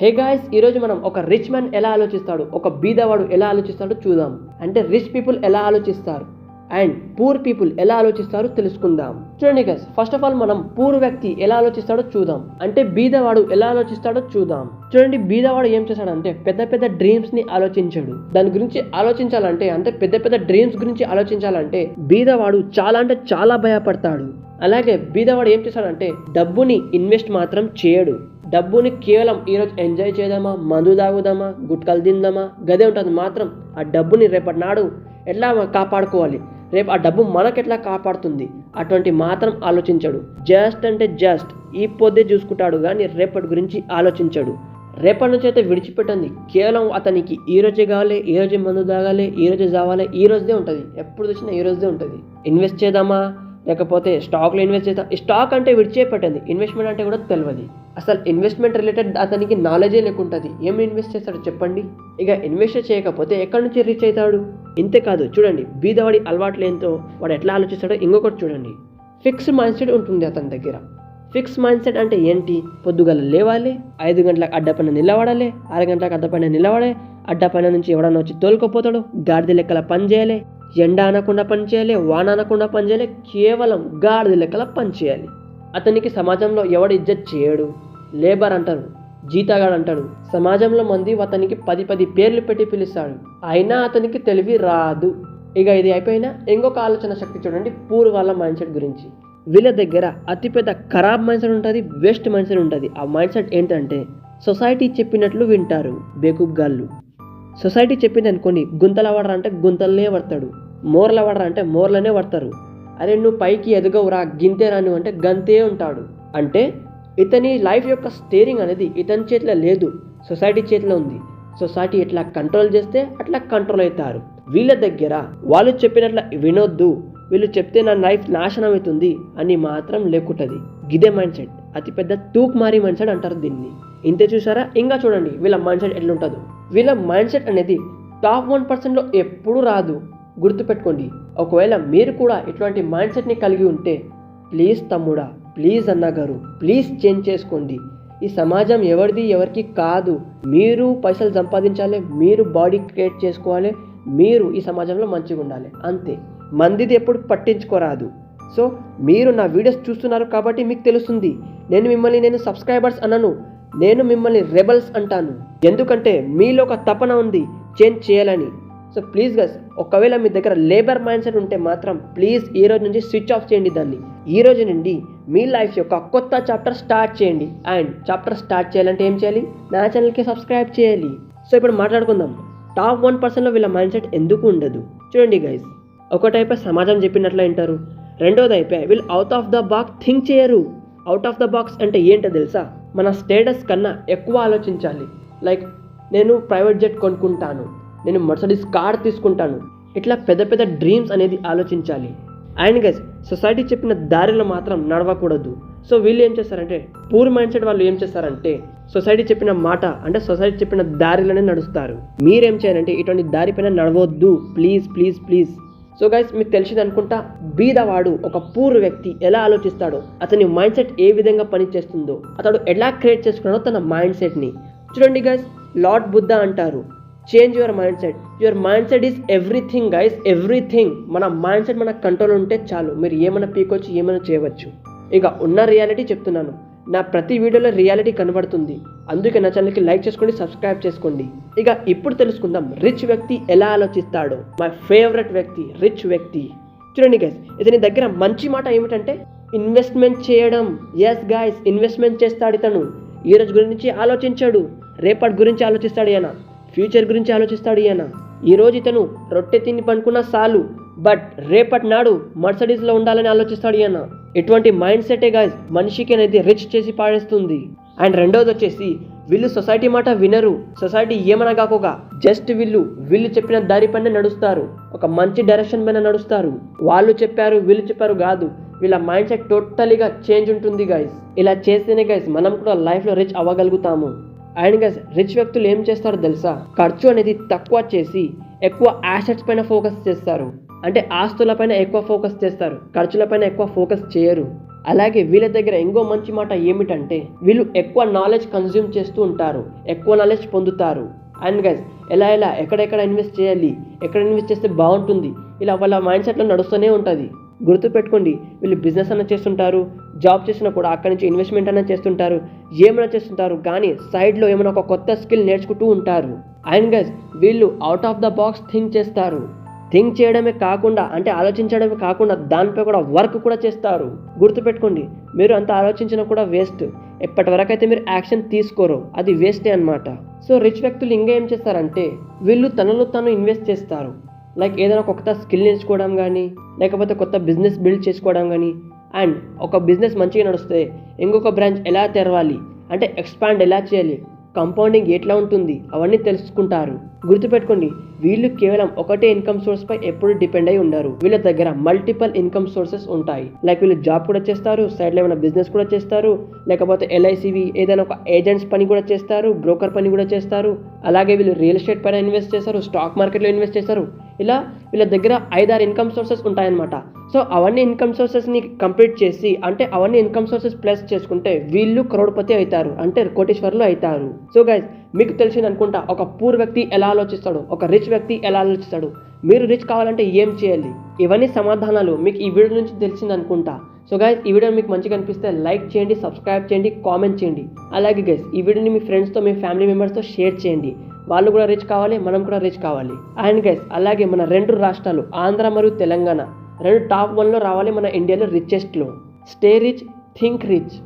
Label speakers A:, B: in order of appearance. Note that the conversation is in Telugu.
A: హే గాయస్ ఈరోజు మనం ఒక రిచ్ మ్యాన్ ఎలా ఆలోచిస్తాడు? ఒక బీదవాడు ఎలా ఆలోచిస్తాడో చూద్దాం. అంటే రిచ్ పీపుల్ ఎలా ఆలోచిస్తారు? అండ్ పూర్ పీపుల్ ఎలా ఆలోచిస్తారో తెలుసుకుందాం. చూడండి గైస్ ఫస్ట్ ఆఫ్ ఆల్ మనం పూర్ వ్యక్తి ఎలా ఆలోచిస్తాడో చూద్దాం. అంటే బీదవాడు ఎలా ఆలోచిస్తాడో చూద్దాం. చూడండి బీదవాడు ఏం చేస్తాడంటే పెద్ద పెద్ద డ్రీమ్స్ని ఆలోచించాడు. దాని గురించి ఆలోచించాలంటే అంటే పెద్ద పెద్ద డ్రీమ్స్ గురించి ఆలోచించాలంటే బీదవాడు చాలా అంటే చాలా భయపడతాడు. అలాగే బీదవాడు ఏం చేస్తాడంటే డబ్బుని ఇన్వెస్ట్ మాత్రం చేయడు. డబ్బుని కేవలం ఈరోజు ఎంజాయ్ చేద్దామా మందు తాగుదామా గుట్కలు తిందామా? గదే ఉంటుంది మాత్రం ఆ డబ్బుని రేపటి నాడు ఎట్లా కాపాడుకోవాలి? రేపు ఆ డబ్బు మనకెట్లా కాపాడుతుంది? అటువంటి మాత్రం ఆలోచించడు. జస్ట్ అంటే జస్ట్ ఈ పొద్దే చూసుకుంటాడు కానీ రేపటి గురించి ఆలోచించడు. రేపటి నుంచి అయితే విడిచిపెట్టింది కేవలం అతనికి ఈ రోజే కావాలి ఈ రోజే మందు తాగాలి ఈ రోజే చావాలి ఈ రోజుదే ఉంటుంది. ఎప్పుడు చూసినా ఈ రోజుదే ఉంటుంది. ఇన్వెస్ట్ చేద్దామా? లేకపోతే స్టాక్లో ఇన్వెస్ట్ చేస్తా. స్టాక్ అంటే విడిచిపెట్టింది ఇన్వెస్ట్మెంట్ అంటే కూడా తెలియదు. అసలు ఇన్వెస్ట్మెంట్ రిలేటెడ్ అతనికి నాలెడ్జే లేకుంటుంది. ఏం ఇన్వెస్ట్ చేస్తాడు చెప్పండి. ఇక ఇన్వెస్ట్ చేయకపోతే ఎక్కడి నుంచి రీచ్ అవుతాడు? ఇంతే కాదు. చూడండి బీదవాడి అలవాట్లు ఏంటో వాడు ఎట్లా ఆలోచిస్తాడో ఇంకొకటి చూడండి. ఫిక్స్ మైండ్ సెట్ ఉంటుంది అతని దగ్గర. ఫిక్స్ మైండ్ సెట్ అంటే ఏంటి? పొద్దుగల లేవాలి ఐదు గంటలకు అడ్డ పైన నిలబడాలి ఆరు గంటలకు అడ్డపైన నిలబడాలి అడ్డ పైన నుంచి ఎవడన్నా వచ్చి తోలుకోపోతాడు గాడిద లెక్కల పని చేయాలి ఎండ అనకుండా పని చేయాలి వాన అనకుండా పనిచేయాలి కేవలం గాడిద లెక్కల పని చేయాలి. అతనికి సమాజంలో ఎవడు ఇజ్జత్ చేయడు? లేబర్ అంటారు జీతగాడు అంటాడు. సమాజంలో మంది అతనికి పది పది పేర్లు పెట్టి పిలుస్తాడు అయినా అతనికి తెలివి రాదు. ఇక ఇది అయిపోయినా ఇంకొక ఆలోచన శక్తి చూడండి పూర్ వాళ్ళ మైండ్ సెట్ గురించి. వీళ్ళ దగ్గర అతిపెద్ద ఖరాబ్ మైండ్ సెట్ ఉంటుంది వేస్ట్ మైండ్ సెట్ ఉంటుంది. ఆ మైండ్ సెట్ ఏంటంటే సొసైటీ చెప్పినట్లు వింటారు బేకూబ్ గాళ్ళు సొసైటీ చెప్పింది అనుకోండి గుంతల పడరా అంటే గుంతలనే పడతాడు. మోర్ల అంటే మోర్లనే పడతారు. అరే నువ్వు పైకి ఎదగవురా గింతే నువ్వు అంటే గంతే ఉంటాడు. అంటే ఇతని లైఫ్ యొక్క స్టేరింగ్ అనేది ఇతని చేతిలో లేదు సొసైటీ చేతిలో ఉంది. సొసైటీ ఎట్లా కంట్రోల్ చేస్తే అట్లా కంట్రోల్ అవుతారు. వీళ్ళ దగ్గర వాళ్ళు చెప్పినట్ల వినొద్దు వీళ్ళు చెప్తే నా లైఫ్ నాశనం అవుతుంది అని మాత్రం లేకుంటుంది. గిదే మైండ్ సెట్. అతిపెద్ద తూక్ మారి మైండ్ సెట్ అంటారు దీన్ని. ఇంతే చూసారా? ఇంకా చూడండి వీళ్ళ మైండ్ సెట్ ఎట్లుంటుందో. వీళ్ళ మైండ్ సెట్ అనేది టాప్ వన్ పర్సెంట్లో ఎప్పుడూ రాదు. గుర్తుపెట్టుకోండి ఒకవేళ మీరు కూడా ఇటువంటి మైండ్ సెట్ని కలిగి ఉంటే ప్లీజ్ తమ్ముడా ప్లీజ్ అన్నగారు ప్లీజ్ చేంజ్ చేసుకోండి. ఈ సమాజం ఎవరిది ఎవరికి కాదు. మీరు పైసలు సంపాదించాలి మీరు బాడీ క్రియేట్ చేసుకోవాలి మీరు ఈ సమాజంలో మంచిగా ఉండాలి. అంతే. మందిది ఎప్పుడు పట్టించుకోరాదు. సో మీరు నా వీడియోస్ చూస్తున్నారు కాబట్టి మీకు తెలుస్తుంది. నేను మిమ్మల్ని నేను సబ్స్క్రైబర్స్ అన్నాను నేను మిమ్మల్ని రెబల్స్ అంటాను. ఎందుకంటే మీలో ఒక తపన ఉంది చేంజ్ చేయాలని. సో ప్లీజ్ గస్ ఒకవేళ మీ దగ్గర లేబర్ మైండ్ సెట్ ఉంటే మాత్రం ప్లీజ్ ఈ రోజు నుంచి స్విచ్ ఆఫ్ చేయండి దాన్ని. ఈ రోజు నుండి మీ లైఫ్ యొక్క కొత్త చాప్టర్ స్టార్ట్ చేయండి. అండ్ చాప్టర్ స్టార్ట్ చేయాలంటే ఏం చేయాలి? నా ఛానల్కి సబ్స్క్రైబ్ చేయాలి. సో ఇప్పుడు మాట్లాడుకుందాం. టాప్ వన్ పర్సెంట్లో వీళ్ళ మైండ్ సెట్ ఎందుకు ఉండదు? చూడండి గైస్ ఒకటైపే సమాజం చెప్పినట్లు వింటారు రెండోది అయిపోయి వీళ్ళు out of the box think చేయరు. అవుట్ ఆఫ్ ద బాక్స్ అంటే ఏంటో తెలుసా? మన స్టేటస్ కన్నా ఎక్కువ ఆలోచించాలి. లైక్ నేను ప్రైవేట్ జెట్ కొనుక్కుంటాను. నేను మర్సడీస్ కార్ తీసుకుంటాను. ఇట్లా పెద్ద పెద్ద డ్రీమ్స్ అనేది ఆలోచించాలి. అండ్ గైస్ సొసైటీ చెప్పిన దారిలో మాత్రం నడవకూడదు. సో వీళ్ళు ఏం చేస్తారంటే పూర్ మైండ్ సెట్ వాళ్ళు ఏం చేస్తారంటే సొసైటీ చెప్పిన మాట అంటే సొసైటీ చెప్పిన దారిలోనే నడుస్తారు. మీరేం చేయాలంటే ఇటువంటి దారి పైన నడవద్దు. Please please please so guys మీకు తెలిసింది అనుకుంటా బీదవాడు ఒక పూర్ వ్యక్తి ఎలా ఆలోచిస్తాడో అతని మైండ్ సెట్ ఏ విధంగా పనిచేస్తుందో అతడు ఎలా క్రియేట్ చేసుకున్నాడో తన మైండ్ సెట్ని చూడండి గైస్ లార్డ్ బుద్ధ అంటారు change your mindset. Your mindset is everything guys everything మన మైండ్ సెట్ మన కంట్రోల్ ఉంటే చాలు. మీరు ఏమైనా పీకొచ్చు ఏమైనా చేయవచ్చు. ఇక ఉన్న రియాలిటీ చెప్తున్నాను. నా ప్రతి వీడియోలో రియాలిటీ కనబడుతుంది. అందుకే నా ఛానల్కి లైక్ చేసుకోండి సబ్స్క్రైబ్ చేసుకోండి. ఇక ఇప్పుడు తెలుసుకుందాం రిచ్ వ్యక్తి ఎలా ఆలోచిస్తాడో. మై ఫేవరెట్ వ్యక్తి రిచ్ వ్యక్తి. చూడండి గైస్ ఇతని దగ్గర మంచి మాట ఏమిటంటే ఇన్వెస్ట్మెంట్ చేయడం. ఎస్ గాయస్ ఇన్వెస్ట్మెంట్ చేస్తాడు ఇతను. ఈ రోజు గురించి ఆలోచించాడు. రేపటి గురించి ఆలోచిస్తాడు ఈయన. ఫ్యూచర్ గురించి ఆలోచిస్తాడు ఈయన. ఈ రోజు ఇతను రొట్టె తిని పనుకున్న చాలు బట్ రేపటి నాడు మర్సడీస్లో ఉండాలని ఆలోచిస్తాడు ఈయన. ఇటువంటి మైండ్ సెటే గాయస్ మనిషికి అనేది రిచ్ చేసి పాడేస్తుంది అండ్ రెండోది వచ్చేసి వీళ్ళు సొసైటీ మాట వినరు. సొసైటీ ఏమన్నా కాకుండా జస్ట్ వీళ్ళు వీళ్ళు చెప్పిన దారి పైన నడుస్తారు. ఒక మంచి డైరెక్షన్ పైన నడుస్తారు. వాళ్ళు చెప్పారు వీళ్ళు చెప్పారు కాదు. వీళ్ళ మైండ్ సెట్ టోటలీగా చేంజ్ ఉంటుంది గైస్ ఇలా చేస్తేనే గైస్ మనం కూడా లైఫ్లో రిచ్ అవ్వగలుగుతాము. అండ్ గైస్ రిచ్ వ్యక్తులు ఏం చేస్తారో తెలుసా? ఖర్చు అనేది తక్కువ చేసి ఎక్కువ యాసెట్స్ పైన ఫోకస్ చేస్తారు. అంటే ఆస్తుల పైన ఎక్కువ ఫోకస్ చేస్తారు ఖర్చులపైన ఎక్కువ ఫోకస్ చేయరు. అలాగే వీళ్ళ దగ్గర ఇంకో మంచి మాట ఏమిటంటే వీళ్ళు ఎక్కువ నాలెడ్జ్ కన్జ్యూమ్ చేస్తూ ఉంటారు ఎక్కువ నాలెడ్జ్ పొందుతారు. అండ్ గైస్ ఎలా ఎలా ఎక్కడెక్కడ ఇన్వెస్ట్ చేయాలి ఎక్కడ ఇన్వెస్ట్ చేస్తే బాగుంటుంది ఇలా వాళ్ళ మైండ్ సెట్లో నడుస్తూనే ఉంటుంది. గుర్తుపెట్టుకోండి వీళ్ళు బిజినెస్ అన్న చేస్తుంటారు జాబ్ చేసినా కూడా అక్కడి నుంచి ఇన్వెస్ట్మెంట్ అన్న చేస్తుంటారు ఏమైనా చేస్తుంటారు కానీ సైడ్లో ఏమైనా ఒక కొత్త స్కిల్ నేర్చుకుంటూ ఉంటారు. అండ్ గైస్ వీళ్ళు out of the box think చేస్తారు. థింక్ చేయడమే కాకుండా అంటే ఆలోచించడమే కాకుండా దానిపై కూడా వర్క్ కూడా చేస్తారు. గుర్తుపెట్టుకోండి మీరు అంత ఆలోచించినా కూడా వేస్ట్. ఎప్పటి వరకు అయితే మీరు యాక్షన్ తీసుకోరు అది వేస్టే అన్నమాట. సో రిచ్ వ్యక్తులు ఇంకా ఏం చేస్తారంటే వీళ్ళు తనలో తను ఇన్వెస్ట్ చేస్తారు. లైక్ ఏదైనా కొత్త స్కిల్ నేర్చుకోవడం కానీ లేకపోతే కొత్త బిజినెస్ బిల్డ్ చేసుకోవడం కానీ అండ్ ఒక బిజినెస్ మంచిగా నడిస్తే ఇంకొక బ్రాంచ్ ఎలా తెరవాలి అంటే ఎక్స్పాండ్ ఎలా చేయాలి కంపౌండింగ్ ఎట్లా ఉంటుంది? అవన్నీ తెలుసుకుంటారు. గుర్తుపెట్టుకోండి వీళ్ళు కేవలం ఒకటే ఇన్కమ్ సోర్స్ పై ఎప్పుడు డిపెండ్ అయి ఉండరు. వీళ్ళ దగ్గర మల్టిపల్ ఇన్కమ్ సోర్సెస్ ఉంటాయి. లైక్ వీళ్ళు జాబ్ కూడా చేస్తారు సైడ్లో ఏమైనా బిజినెస్ కూడా చేస్తారు లేకపోతే ఎల్ఐసివి ఏదైనా ఒక ఏజెంట్స్ పని కూడా చేస్తారు బ్రోకర్ పని కూడా చేస్తారు. అలాగే వీళ్ళు రియల్ ఎస్టేట్ పైన ఇన్వెస్ట్ చేస్తారు స్టాక్ మార్కెట్లో ఇన్వెస్ట్ చేస్తారు. ఇలా వీళ్ళ దగ్గర ఐదారు ఇన్కమ్ సోర్సెస్ ఉంటాయన్నమాట. సో అవన్నీ ఇన్కమ్ సోర్సెస్ని కంప్లీట్ చేసి అంటే అవన్నీ ఇన్కమ్ సోర్సెస్ ప్లస్ చేసుకుంటే వీళ్ళు కరోడ్పతి అవుతారు అంటే కోటేశ్వర్లు అవుతారు సో గైస్ మీకు తెలిసింది అనుకుంటా ఒక పూర్ వ్యక్తి ఎలా ఆలోచిస్తాడు? ఒక రిచ్ వ్యక్తి ఎలా ఆలోచిస్తాడు? మీరు రిచ్ కావాలంటే ఏం చేయాలి? ఇవన్నీ సమాధానాలు మీకు ఈ వీడియో నుంచి తెలిసింది అనుకుంటా సో గైస్ ఈ వీడియో మీకు మంచిగా అనిపిస్తే లైక్ చేయండి సబ్స్క్రైబ్ చేయండి కామెంట్ చేయండి. అలాగే గైస్ ఈ వీడియోని మీ ఫ్రెండ్స్తో మీ ఫ్యామిలీ మెంబర్స్తో షేర్ చేయండి. వాళ్ళు కూడా రిచ్ కావాలి మనం కూడా రిచ్ కావాలి. అండ్ గైస్ అలాగే మన రెండు రాష్ట్రాలు ఆంధ్ర మరియు తెలంగాణ రెండు టాప్ వన్లో రావాలి మన ఇండియాలో రిచెస్ట్లో స్టే రిచ్ థింక్ రిచ్